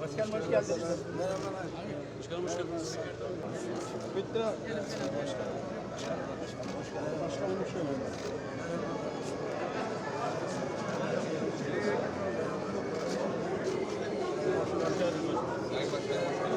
Başkanım hoş geldiniz. Başkanım hoş geldiniz. Bitti. Başkanım hoş geldiniz. Cumhuriyet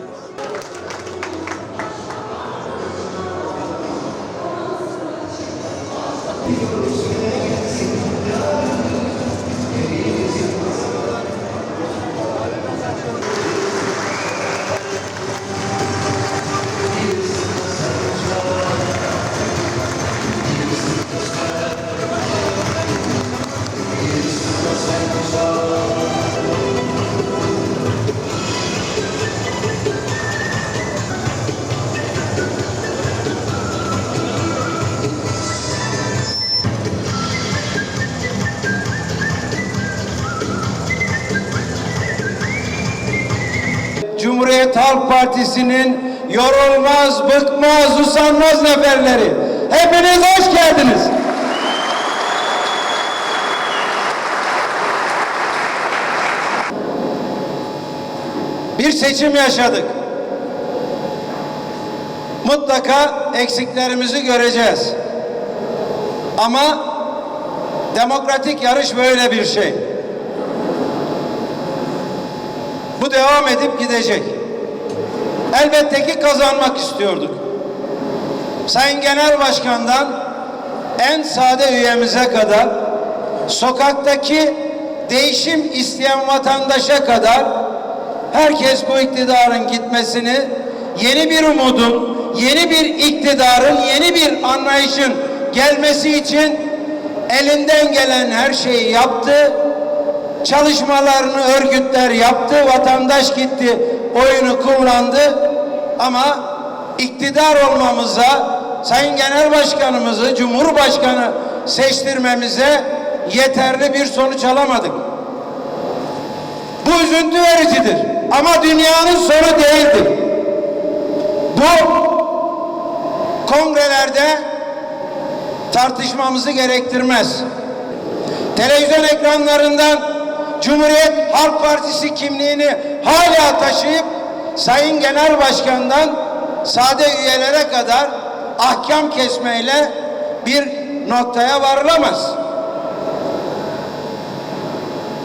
Partisi'nin yorulmaz, bıkmaz, usanmaz neferleri. Hepiniz hoş geldiniz. Bir seçim yaşadık. Mutlaka eksiklerimizi göreceğiz. Ama demokratik yarış böyle bir şey. Bu devam edip gidecek. Elbette ki kazanmak istiyorduk. Sayın Genel Başkan'dan en sade üyemize kadar sokaktaki değişim isteyen vatandaşa kadar herkes bu iktidarın gitmesini yeni bir umudun, yeni bir iktidarın, yeni bir anlayışın gelmesi için elinden gelen her şeyi yaptı çalışmalarını örgütler yaptı, vatandaş gitti, oyunu kullandı ama iktidar olmamıza, Sayın Genel Başkanımızı, Cumhurbaşkanı seçtirmemize yeterli bir sonuç alamadık. Bu üzüntü vericidir ama dünyanın sonu değildir. Bu kongrelerde tartışmamızı gerektirmez. Televizyon ekranlarından Cumhuriyet Halk Partisi kimliğini hala taşıyıp Sayın Genel Başkan'dan sade üyelere kadar ahkam kesmeyle bir noktaya varılamaz.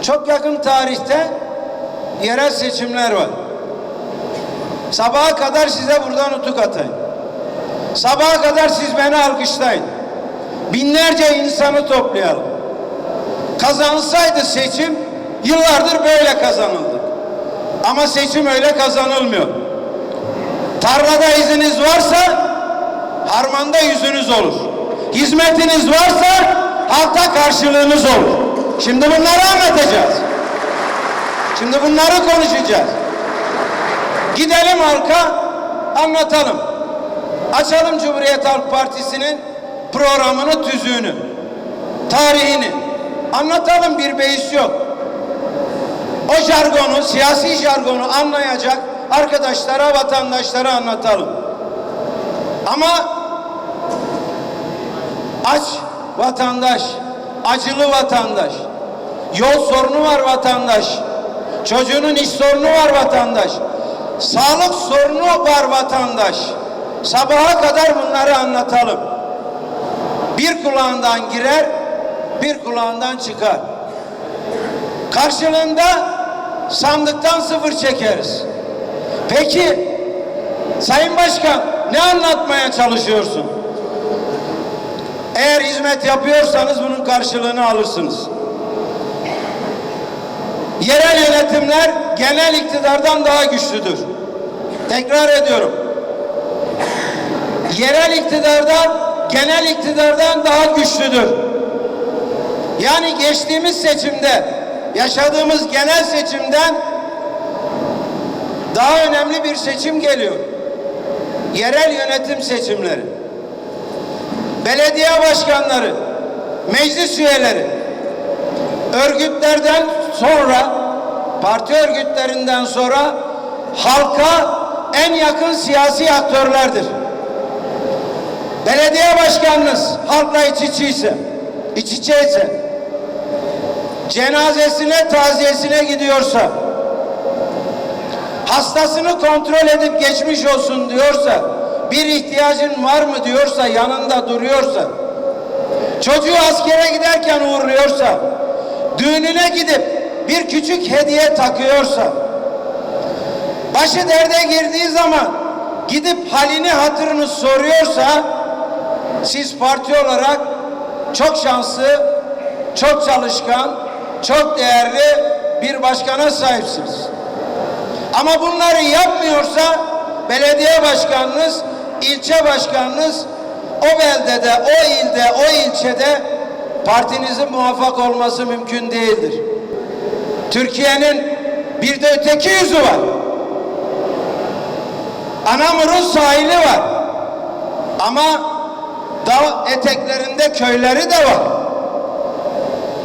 Çok yakın tarihte yerel seçimler var. Sabaha kadar size buradan nutuk atayım. Sabaha kadar siz beni alkışlayın. Binlerce insanı toplayalım. Kazanılsaydı seçim yıllardır böyle kazanıldı. Ama seçim öyle kazanılmıyor. Tarlada iziniz varsa harmanda yüzünüz olur. Hizmetiniz varsa halkta karşılığınız olur. Şimdi bunları anlatacağız. Şimdi bunları konuşacağız. Gidelim halka anlatalım. Açalım Cumhuriyet Halk Partisi'nin programını, tüzüğünü, tarihini. Anlatalım bir beis yok. O jargonu, siyasi jargonu anlayacak arkadaşlara, vatandaşlara anlatalım. Ama aç vatandaş, acılı vatandaş, yol sorunu var vatandaş, çocuğunun iş sorunu var vatandaş, sağlık sorunu var vatandaş. Sabaha kadar bunları anlatalım. Bir kulağından girer, bir kulağından çıkar. Karşılığında sandıktan sıfır çekeriz. Peki Sayın Başkan ne anlatmaya çalışıyorsun? Eğer hizmet yapıyorsanız bunun karşılığını alırsınız. Yerel yönetimler genel iktidardan daha güçlüdür. Tekrar ediyorum. Yerel iktidardan genel iktidardan daha güçlüdür. Yani geçtiğimiz seçimde yaşadığımız genel seçimden daha önemli bir seçim geliyor. Yerel yönetim seçimleri. Belediye başkanları, meclis üyeleri, örgütlerden sonra, parti örgütlerinden sonra halka en yakın siyasi aktörlerdir. Belediye başkanınız halkla iç içeyse, iç içeyse, cenazesine, taziyesine gidiyorsa, hastasını kontrol edip geçmiş olsun diyorsa, bir ihtiyacın var mı diyorsa, yanında duruyorsa, çocuğu askere giderken uğurluyorsa, düğününe gidip bir küçük hediye takıyorsa, başı derde girdiği zaman gidip halini hatırını soruyorsa, siz parti olarak çok şanslı, çok çalışkan, çok değerli bir başkana sahipsiniz. Ama bunları yapmıyorsa belediye başkanınız, ilçe başkanınız o beldede, o ilde, o ilçede partinizin muvaffak olması mümkün değildir. Türkiye'nin bir de öteki yüzü var. Anamur'un sahili var. Ama dağ eteklerinde köyleri de var.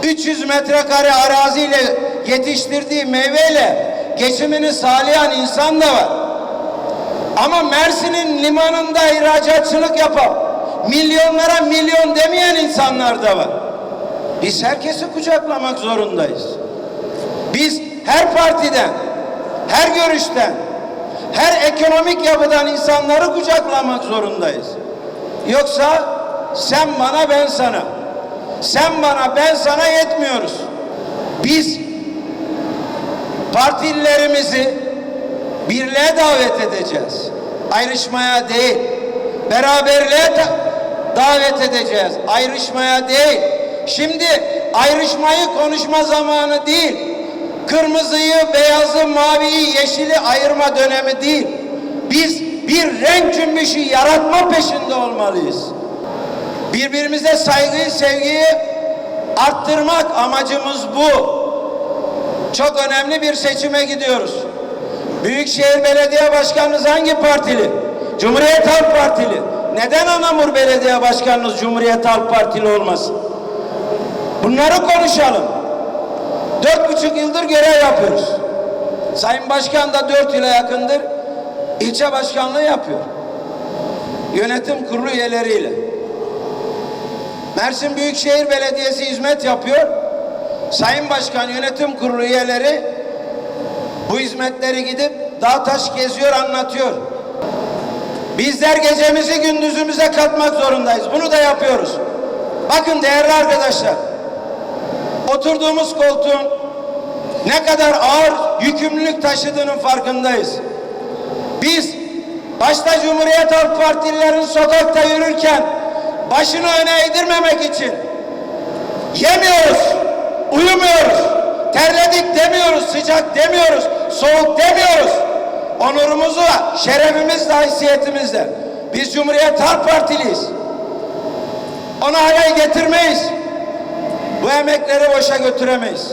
300 metrekare araziyle yetiştirdiği meyveyle geçimini sağlayan insan da var. Ama Mersin'in limanında ihracatçılık yapan, milyonlara milyon demeyen insanlar da var. Biz herkesi kucaklamak zorundayız. Biz her partiden, her görüşten, her ekonomik yapıdan insanları kucaklamak zorundayız. Yoksa sen bana ben sana, sen bana ben sana yetmiyoruz. Biz partililerimizi birliğe davet edeceğiz. Ayrışmaya değil, beraberliğe da- davet edeceğiz. Ayrışmaya değil. Şimdi ayrışmayı konuşma zamanı değil. Kırmızıyı, beyazı, maviyi, yeşili ayırma dönemi değil. Biz bir renk cümbüşü yaratma peşinde olmalıyız. Birbirimize saygıyı, sevgiyi arttırmak amacımız bu. Çok önemli bir seçime gidiyoruz. Büyükşehir Belediye Başkanınız hangi partili? Cumhuriyet Halk Partili. Neden Anamur Belediye Başkanınız Cumhuriyet Halk Partili olmasın? Bunları konuşalım. Dört buçuk yıldır görev yapıyoruz. Sayın Başkan da dört yıla yakındır ilçe başkanlığı yapıyor. Yönetim kurulu üyeleriyle. Mersin Büyükşehir Belediyesi hizmet yapıyor. Sayın Başkan yönetim kurulu üyeleri bu hizmetleri gidip dağ taş geziyor anlatıyor. Bizler gecemizi gündüzümüze katmak zorundayız. Bunu da yapıyoruz. Bakın değerli arkadaşlar. Oturduğumuz koltuğun ne kadar ağır yükümlülük taşıdığının farkındayız. Biz başta Cumhuriyet Halk Partililerin sokakta yürürken başını öne eğdirmemek için yemiyoruz, uyumuyoruz, terledik demiyoruz, sıcak demiyoruz, soğuk demiyoruz. Onurumuzla, şerefimizle, haysiyetimizle. Biz Cumhuriyet Halk Partiliyiz. Onu hale getirmeyiz. Bu emekleri boşa götüremeyiz.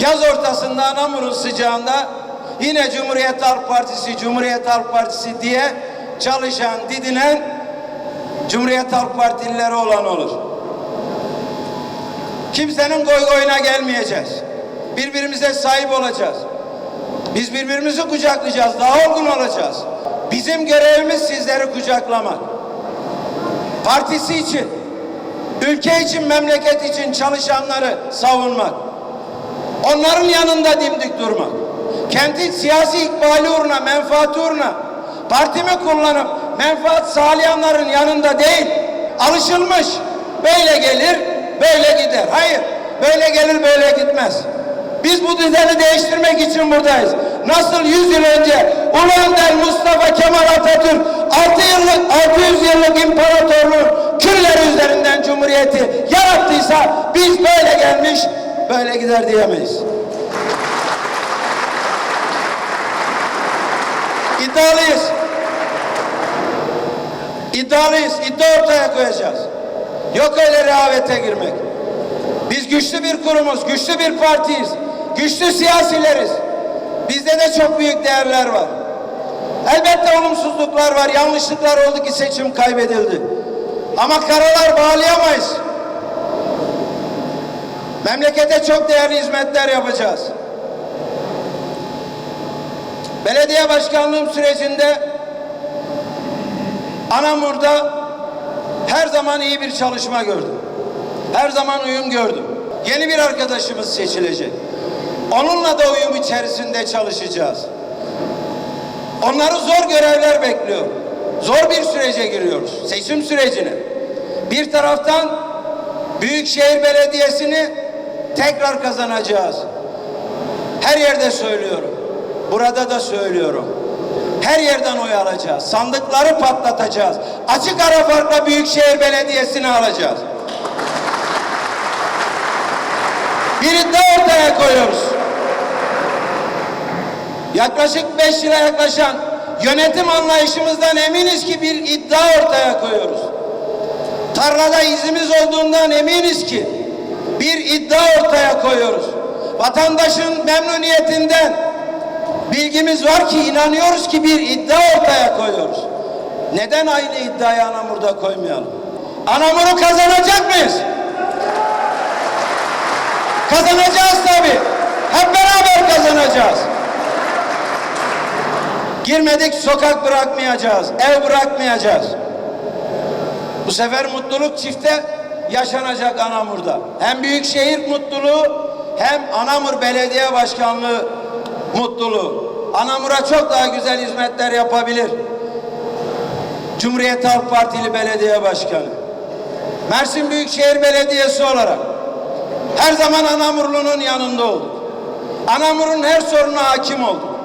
Yaz ortasında Anamur'un sıcağında yine Cumhuriyet Halk Partisi, Cumhuriyet Halk Partisi diye çalışan, didinen Cumhuriyet Halk Partilileri olan olur. Kimsenin goy goyuna gelmeyeceğiz. Birbirimize sahip olacağız. Biz birbirimizi kucaklayacağız, daha olgun olacağız. Bizim görevimiz sizleri kucaklamak. Partisi için, ülke için, memleket için çalışanları savunmak. Onların yanında dimdik durmak. Kendi siyasi ikbali uğruna, menfaati uğruna partimi kullanıp menfaat sağlayanların yanında değil, alışılmış. Böyle gelir, böyle gider. Hayır, böyle gelir, böyle gitmez. Biz bu düzeni değiştirmek için buradayız. Nasıl 100 yıl önce Ulu Önder Mustafa Kemal Atatürk 6 yıllık 600 yıllık imparatorluğun külleri üzerinden cumhuriyeti yarattıysa biz böyle gelmiş böyle gider diyemeyiz. İddialıyız. İddialıyız. İddia ortaya koyacağız. Yok öyle rehavete girmek. Biz güçlü bir kurumuz, güçlü bir partiyiz. Güçlü siyasileriz. Bizde de çok büyük değerler var. Elbette olumsuzluklar var, yanlışlıklar oldu ki seçim kaybedildi. Ama karalar bağlayamayız. Memlekete çok değerli hizmetler yapacağız. Belediye başkanlığım sürecinde Anamur'da her zaman iyi bir çalışma gördüm. Her zaman uyum gördüm. Yeni bir arkadaşımız seçilecek. Onunla da uyum içerisinde çalışacağız. Onları zor görevler bekliyor. Zor bir sürece giriyoruz. Seçim sürecine. Bir taraftan Büyükşehir Belediyesi'ni tekrar kazanacağız. Her yerde söylüyorum. Burada da söylüyorum. Her yerden oy alacağız. Sandıkları patlatacağız. Açık ara farkla Büyükşehir Belediyesi'ni alacağız. Bir iddia ortaya koyuyoruz. Yaklaşık beş yıla yaklaşan yönetim anlayışımızdan eminiz ki bir iddia ortaya koyuyoruz. Tarlada izimiz olduğundan eminiz ki bir iddia ortaya koyuyoruz. Vatandaşın memnuniyetinden bilgimiz var ki inanıyoruz ki bir iddia ortaya koyuyoruz. Neden aynı iddiayı Anamur'da koymayalım? Anamur'u kazanacak mıyız? Kazanacağız tabii. Hep beraber kazanacağız. Girmedik sokak bırakmayacağız, ev bırakmayacağız. Bu sefer mutluluk çifte yaşanacak Anamur'da. Hem büyükşehir mutluluğu hem Anamur Belediye Başkanlığı mutluluğu. Anamur'a çok daha güzel hizmetler yapabilir. Cumhuriyet Halk Partili Belediye Başkanı. Mersin Büyükşehir Belediyesi olarak her zaman Anamurlu'nun yanında olduk. Anamur'un her sorununa hakim olduk.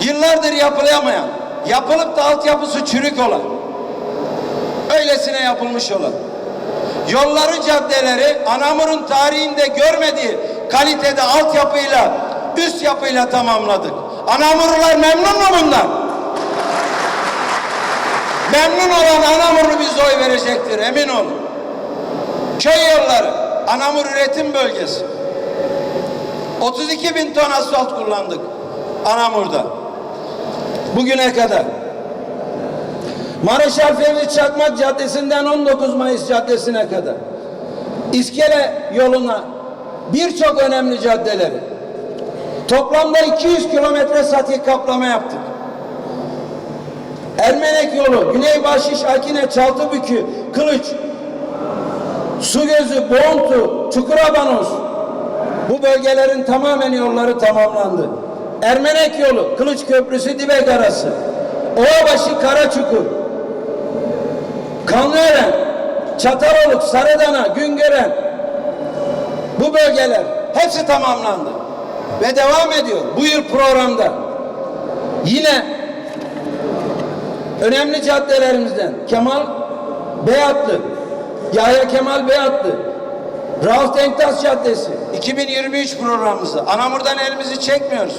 Yıllardır yapılamayan, yapılıp da altyapısı çürük olan, öylesine yapılmış olan, yolları, caddeleri Anamur'un tarihinde görmediği kalitede altyapıyla, üst yapıyla tamamladık. Anamurlular memnun mu bundan? Memnun olan Anamurlu bize oy verecektir, emin olun. Köy yolları, Anamur üretim bölgesi. 32 bin ton asfalt kullandık Anamur'da. Bugüne kadar. Marşal Fevzi Çakmak Caddesi'nden 19 Mayıs Caddesi'ne kadar. İskele yoluna birçok önemli caddeleri. Toplamda 200 kilometre sati kaplama yaptık. Ermenek yolu, Güney Bahşiş, Akine, Çaltıbükü, Kılıç, Su Gözü, Boğuntu, Çukurabanoz. Bu bölgelerin tamamen yolları tamamlandı. Ermenek yolu, Kılıç Köprüsü, Dibek arası, Ovabaşı, Karaçukur, Kanlıören, Çataloluk, Sarıdana, Güngören. Bu bölgeler hepsi tamamlandı ve devam ediyor bu yıl programda. Yine önemli caddelerimizden Kemal Beyatlı, Yahya Kemal Beyatlı, Rauf Denktaş Caddesi 2023 programımızda. Anamur'dan elimizi çekmiyoruz.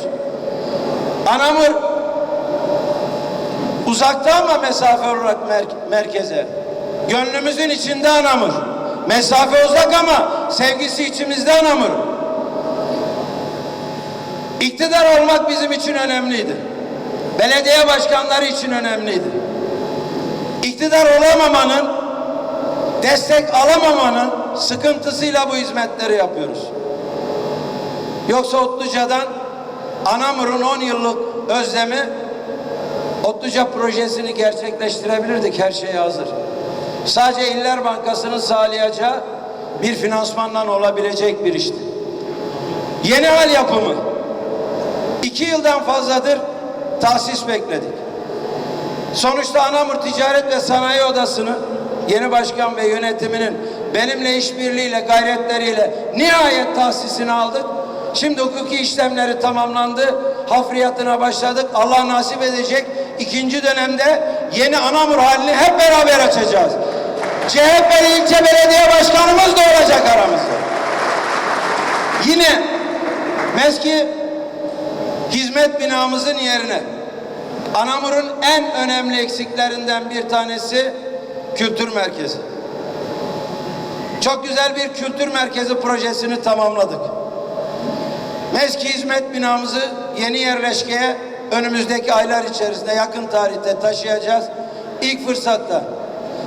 Anamur uzakta ama mesafe olarak mer- merkeze. Gönlümüzün içinde Anamur. Mesafe uzak ama sevgisi içimizde Anamur. İktidar olmak bizim için önemliydi. Belediye başkanları için önemliydi. İktidar olamamanın, destek alamamanın sıkıntısıyla bu hizmetleri yapıyoruz. Yoksa Otluca'dan Anamur'un 10 yıllık özlemi Otluca projesini gerçekleştirebilirdik. Her şey hazır. Sadece İller Bankası'nın sağlayacağı bir finansmandan olabilecek bir işti. Yeni hal yapımı. İki yıldan fazladır tahsis bekledik. Sonuçta Anamur Ticaret ve Sanayi Odası'nı yeni başkan ve yönetiminin benimle işbirliğiyle, gayretleriyle nihayet tahsisini aldık. Şimdi hukuki işlemleri tamamlandı. Hafriyatına başladık. Allah nasip edecek. ikinci dönemde yeni Anamur halini hep beraber açacağız. CHP'li ilçe belediye başkanımız da olacak aramızda. Yine meski hizmet binamızın yerine Anamur'un en önemli eksiklerinden bir tanesi kültür merkezi. Çok güzel bir kültür merkezi projesini tamamladık. Meski hizmet binamızı yeni yerleşkeye önümüzdeki aylar içerisinde yakın tarihte taşıyacağız. İlk fırsatta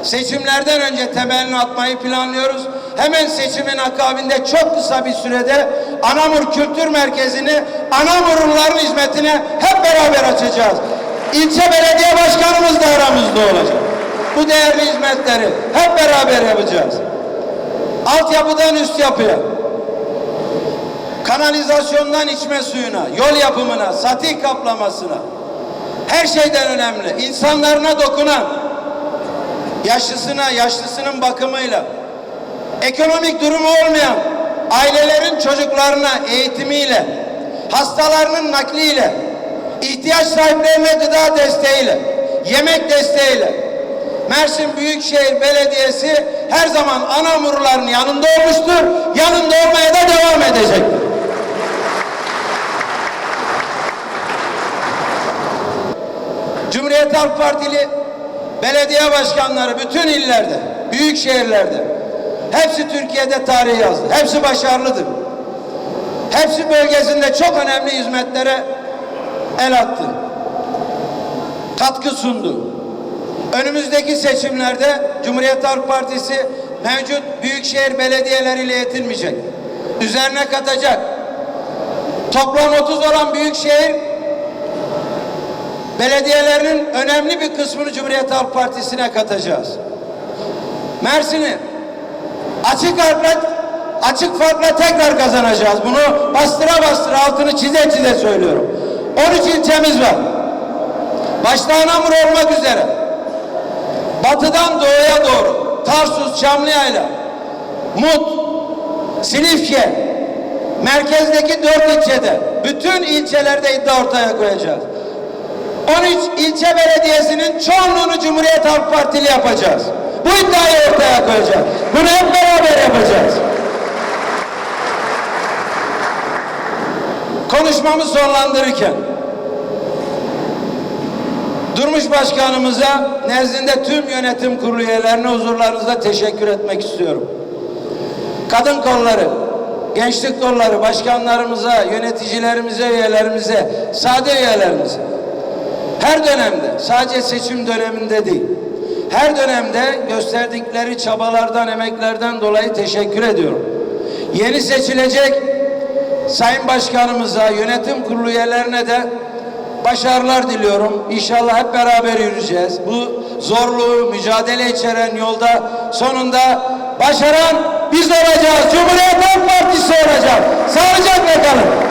seçimlerden önce temelini atmayı planlıyoruz. Hemen seçimin akabinde çok kısa bir sürede Anamur Kültür Merkezi'ni Anamurluların hizmetine hep beraber açacağız. İlçe belediye başkanımız da aramızda olacak. Bu değerli hizmetleri hep beraber yapacağız. Altyapıdan üst yapıya, kanalizasyondan içme suyuna, yol yapımına, satih kaplamasına, her şeyden önemli, insanlarına dokunan, yaşlısına, yaşlısının bakımıyla, ekonomik durumu olmayan ailelerin çocuklarına eğitimiyle, hastalarının nakliyle, ihtiyaç sahiplerine gıda desteğiyle, yemek desteğiyle, Mersin Büyükşehir Belediyesi her zaman anamurların yanında olmuştur, yanında olmaya da devam edecektir. Cumhuriyet Halk Partili belediye başkanları bütün illerde, büyük şehirlerde hepsi Türkiye'de tarih yazdı. Hepsi başarılıdır. Hepsi bölgesinde çok önemli hizmetlere el attı. Katkı sundu. Önümüzdeki seçimlerde Cumhuriyet Halk Partisi mevcut büyükşehir belediyeleriyle yetinmeyecek. Üzerine katacak. Toplam 30 olan büyükşehir belediyelerinin önemli bir kısmını Cumhuriyet Halk Partisi'ne katacağız. Mersin'i açık farkla açık farkla tekrar kazanacağız. Bunu bastıra bastıra altını çize çize söylüyorum. 13 ilçemiz var. Başta Anamur olmak üzere. Batıdan doğuya doğru Tarsus, Çamlıyayla, Mut, Silifke, merkezdeki dört ilçede bütün ilçelerde iddia ortaya koyacağız. 13 ilçe belediyesinin çoğunluğunu Cumhuriyet Halk Partili yapacağız. Bu iddiayı ortaya koyacağız. Bunu hep beraber yapacağız. Konuşmamı sonlandırırken Durmuş Başkanımıza nezdinde tüm yönetim kurulu üyelerine huzurlarınızda teşekkür etmek istiyorum. Kadın kolları, gençlik kolları, başkanlarımıza, yöneticilerimize, üyelerimize, sade üyelerimize her dönemde, sadece seçim döneminde değil, her dönemde gösterdikleri çabalardan, emeklerden dolayı teşekkür ediyorum. Yeni seçilecek Sayın Başkanımıza, yönetim kurulu üyelerine de başarılar diliyorum. İnşallah hep beraber yürüyeceğiz. Bu zorlu, mücadele içeren yolda sonunda başaran biz olacağız. Cumhuriyet Halk Partisi olacak. Sağlıcakla kalın.